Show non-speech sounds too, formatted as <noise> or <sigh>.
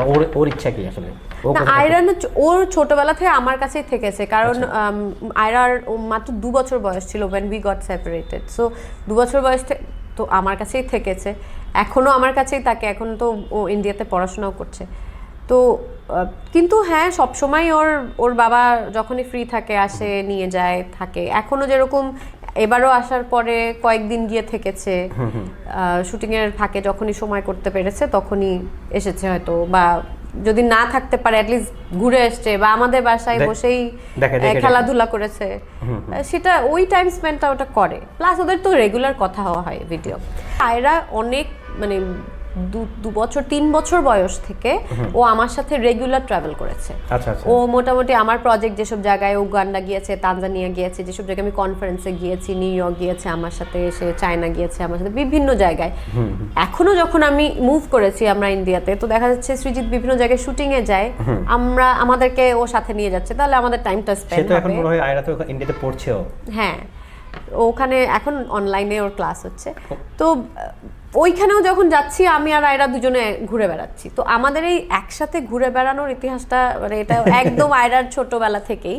বা ওর ওর ইচ্ছা কি আসলে? আয়রান ওর ছোটবেলা থেকে আমার কাছেই থেকেছে কারণ আয়রার মাত্র দু বছর বয়স ছিল when we got separated so দু বছর বয়স তো আমার কাছেই থেকেছে। এখনও আমার কাছেই থাকে এখন তো ও ইন্ডিয়াতে পড়াশোনাও করছে। তো কিন্তু হ্যাঁ সবসময় ওর ওর বাবা যখনই ফ্রি থাকে আসে নিয়ে যায় থাকে। এখনও যেরকম এবারও আসার পরে কয়েকদিন গিয়ে থেকেছে। শুটিং এর ফাঁকে যখনই সময় করতে পেরেছে তখনই এসেছে হয়তো বা যদি না থাকতে পারে অ্যাটলিস্ট ঘুরে এসছে বা আমাদের বাসায় বসেই খেলাধুলা করেছে। সেটা ওই টাইম স্পেন্ডটা ওটা করে। প্লাস ওদের তো রেগুলার কথা হওয়া হয় ভিডিও আয়রা অনেক মানে দু দু বছর তিন বছর বয়স থেকে ও আমার সাথে রেগুলার ট্রাভেল করেছে। আচ্ছা আচ্ছা। ও মোটামুটি আমার প্রজেক্ট যেসব জায়গায় উগান্ডা গিয়েছে তানজানিয়া গিয়েছে যেসব জায়গায় আমি কনফারেন্সে গিয়েছি নিউ ইয়র্ক গিয়েছে আমার সাথে সে চায়না গিয়েছে আমার সাথে বিভিন্ন জায়গায়। এখনও যখন আমি মুভ করেছি আমরা ইন্ডিয়াতে তো দেখা যাচ্ছে সৃজিৎ বিভিন্ন জায়গায় শুটিং এ যায়। আমরা আমাদেরকে ও সাথে নিয়ে যাচ্ছে তাহলে আমাদের টাইমটা স্পেন্ড এখন হবে। মনে হয় আয়রা তো ইন্ডিয়াতে পড়ছেও। হ্যাঁ। ওখানে এখন অনলাইনে ওর ক্লাস হচ্ছে। তো ওইখানেও যখন যাচ্ছি আমি আর আয়রা দুজনে ঘুরে বেড়াচ্ছি। তো আমাদের এই একসাথে ঘুরে বেড়ানোর ইতিহাসটা মানে এটা <laughs> একদম আয়রার ছোটবেলা থেকেই।